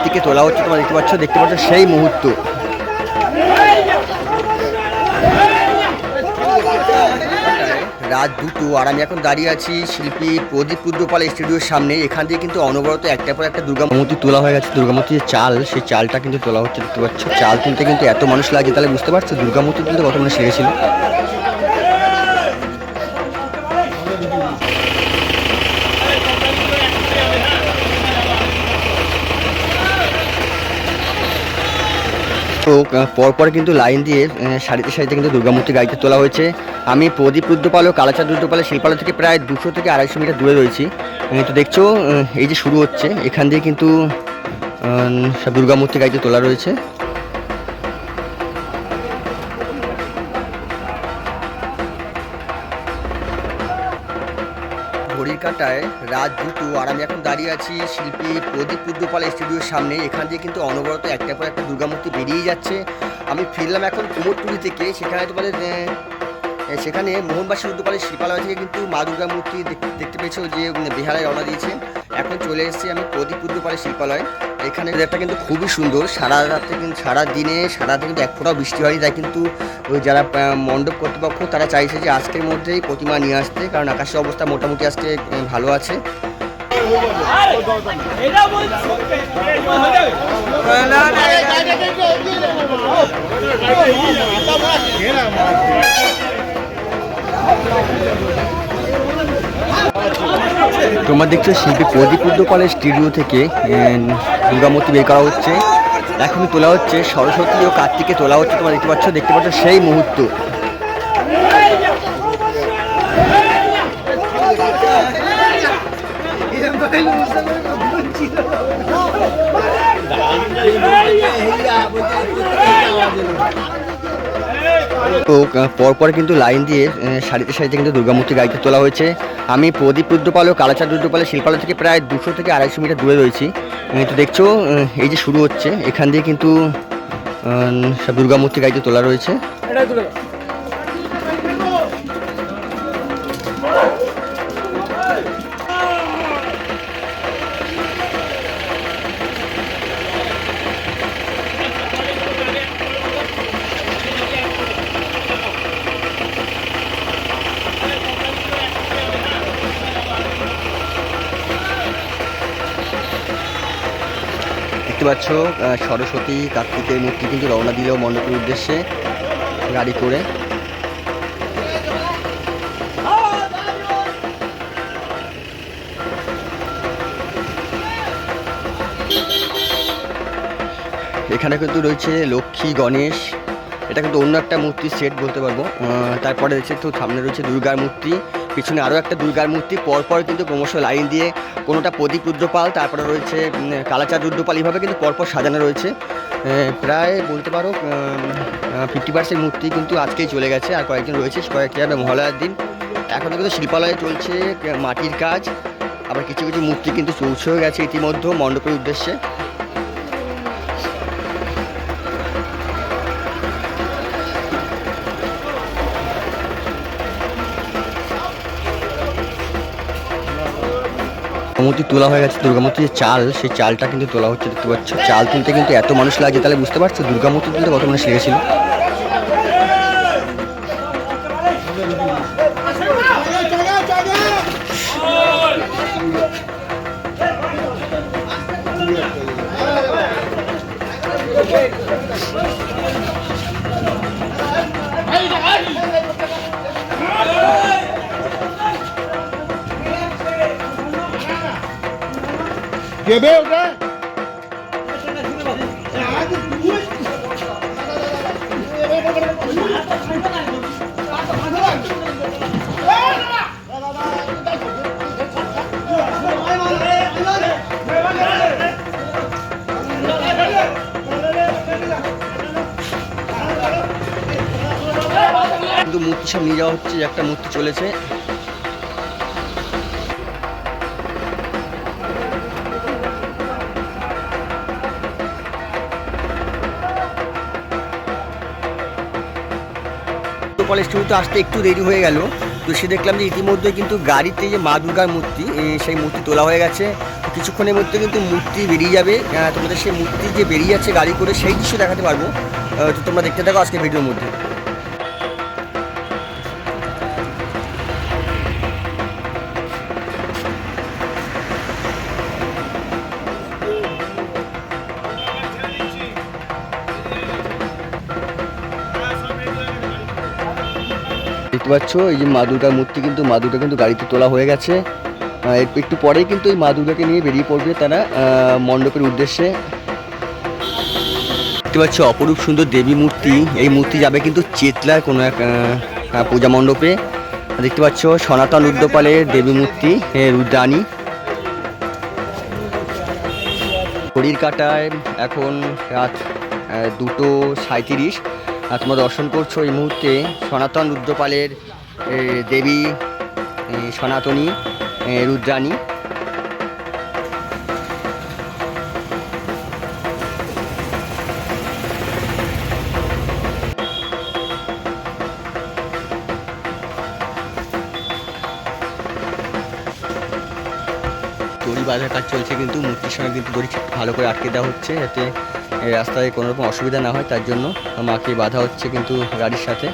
কার্তিকে তোলা হচ্ছে, তোমরা দেখতে পাচ্ছ দেখতে পাচ্ছ সেই মুহূর্ত। রাত দুটো, আর আমি এখন দাঁড়িয়ে আছি শিল্পী প্রদীপ রুদ্রপাল স্টুডিওর সামনে। এখান থেকে কিন্তু অনবরত একটা পর একটা দুর্গা মূর্তি তোলা হয়ে গেছে, দুর্গা মূর্তির যে চাল, সেই চালটা কিন্তু তোলা হচ্ছে, দেখতে পাচ্ছ। চাল তুলতে কিন্তু এত মানুষ লাগে, তাহলে বুঝতে পারছ, দুর্গা মূর্তি তুলতে কত মানুষ লেগেছিল? তো পরপর কিন্তু লাইন দিয়ে সারিতে সারিতে কিন্তু দুর্গামূর্তি গাড়িতে তোলা হয়েছে। আমি প্রদীপ রুদ্রপাল ও কালাচাঁদ রুদ্রপালের শিল্পালয় থেকে প্রায় দুশো থেকে আড়াইশো মিটার দূরে রয়েছি। তো দেখছ এই যে শুরু হচ্ছে, এখান দিয়ে কিন্তু সব দুর্গামূর্তি গাড়িতে তোলা রয়েছে। ঘড়ির কাঁটায় রাত দুটো আর আমি এখন দাঁড়িয়ে আছি শিল্পী প্রদীপ পুদ্রপাল স্টুডিওর সামনে। এখান দিয়ে কিন্তু অনবরত একটা পর একটা দুর্গামূর্তি বেরিয়ে যাচ্ছে। আমি ফিরলাম এখন কুমোরটুলি থেকে। সেখানে তোমাদের সেখানে মোহনবাসী উদ্যোপালের শিল্পালয় থেকে কিন্তু মা দুর্গা মূর্তি দেখ- দেখতে পেয়েছ যে বিহারে রওনা দিয়েছে। এখন চলে এসেছি আমি প্রদীপ উদ্যোপালের শিল্পালয়। এখানে একটা কিন্তু খুবই সুন্দর। সারা রাতে কিন্তু, সারা দিনে, সারা রাতে কিন্তু এক ফোঁটাও বৃষ্টি হয়নি। তাই কিন্তু ওই যারা মণ্ডপ কর্তৃপক্ষ, তারা চাইছে যে আজকের মধ্যেই প্রতিমা নিয়ে আসতে, কারণ আকাশের অবস্থা মোটামুটি আজকে ভালো আছে। তোমরা দেখছ শিল্পী প্রদীপ রুদ্রপালের স্টুডিও থেকে দুর্গামূর্তি বের করা হচ্ছে। এখনই তোলা হচ্ছে, সরস্বতী ও কার্তিকে তোলা হচ্ছে, তোমরা দেখতে পাচ্ছ দেখতে পাচ্ছ সেই মুহূর্ত। তো পরপর কিন্তু লাইন দিয়ে সারিতে সারিতে কিন্তু দুর্গামূর্তি গাড়িতে তোলা হয়েছে। আমি প্রদীপ রুদ্রপাল ও কালাচাঁদ রুদ্রপালের শিল্পালয় থেকে প্রায় দুশো থেকে আড়াইশো মিটার দূরে রয়েছি। তো দেখছ এই যে শুরু হচ্ছে, এখান দিয়ে কিন্তু সব দুর্গামূর্তি গাড়িতে তোলা রয়েছে। দেখতে পাচ্ছ সরস্বতী, কার্তিকের মূর্তি কিন্তু রওনা দিল মণ্ডপের উদ্দেশ্যে, গাড়ি করে। এখানে কিন্তু রয়েছে লক্ষ্মী, গণেশ, এটা কিন্তু অন্য একটা মূর্তির সেট বলতে পারব। তারপরে রয়েছে তো সামনে রয়েছে দুর্গার মূর্তি। পিছনে আরও একটা দুর্গার মূর্তি পরপর কিন্তু ক্রমশ লাইন দিয়ে কোনোটা প্রদীপ রুদ্রপাল, তারপরে রয়েছে কালাচার রুদ্রপাল, এইভাবে কিন্তু পরপর সাজানো রয়েছে। প্রায় বলতে পারো ফিফটি পার্সেন্ট মূর্তি কিন্তু আজকেই চলে গেছে, আর কয়েকদিন রয়েছে কয়েকটি যাবে মহালয়ার দিন। এখন কিন্তু শিল্পালয়ে চলছে মাটির কাজ, আবার কিছু কিছু মূর্তি কিন্তু পৌঁছেও গেছে ইতিমধ্যে মণ্ডপের উদ্দেশ্যে। মূর্তি তোলা হয়ে গেছে দুর্গামূর্তির যে চাল, সেই চালটা কিন্তু তোলা হচ্ছে দেখতে পাচ্ছ। চাল তুলতে কিন্তু এত মানুষ লাগে তাহলে বুঝতে পারছ দুর্গামূর্তি তুলতে কত মানুষ লেগেছিল? দেবে ওটা কিন্তু মূর্তি সব নিয়ে যাওয়া হচ্ছে একটা মূর্তি চলেছে। কলেজ স্টুডিওতে আসতে একটু দেরি হয়ে গেল। তো সে দেখলাম যে ইতিমধ্যে কিন্তু গাড়িতে যে মা দুর্গার মূর্তি সেই মূর্তি তোলা হয়ে গেছে। কিছুক্ষণের মধ্যে কিন্তু মূর্তি বেরিয়ে যাবে। তোমাদের সেই মূর্তি যে বেরিয়ে যাচ্ছে গাড়ি করে সেই দৃশ্য দেখাতে পারব। তো তোমরা দেখতে থাকো আজকে ভিডিওর মধ্যে। দেখতে পাচ্ছ? এই যে মা দুর্গার মূর্তি কিন্তু, মা দুর্গা কিন্তু গাড়িতে তোলা হয়ে গেছে। একটু পরেই কিন্তু এই মা দুর্গাকে নিয়ে বেরিয়ে পড়বে তারা মণ্ডপের উদ্দেশ্যে। দেখতে পাচ্ছ, অপরূপ সুন্দর দেবী মূর্তি। এই মূর্তি যাবে কিন্তু চেতলার কোনো এক পূজা মণ্ডপে। দেখতে পাচ্ছ, সনাতন রুদ্রপালের দেবী মূর্তি রুদ্রাণী। ঘড়ির কাটায় এখন রাত দুটো সাঁত্রিশ তোমরা দর্শন করছ এই মুহূর্তে সনাতন রুদ্রপালের দেবী সনাতনী রুদ্রাণী। দড়ি বাঁধার কাজ চলছে কিন্তু মূর্তির সঙ্গে কিন্তু দড়ি ভালো করে আটকে দেওয়া হচ্ছে যাতে রাস্তায় কোনোরকম অসুবিধা না হয় তার জন্য মাকে বাধা হচ্ছে কিন্তু গাড়ির সাথে।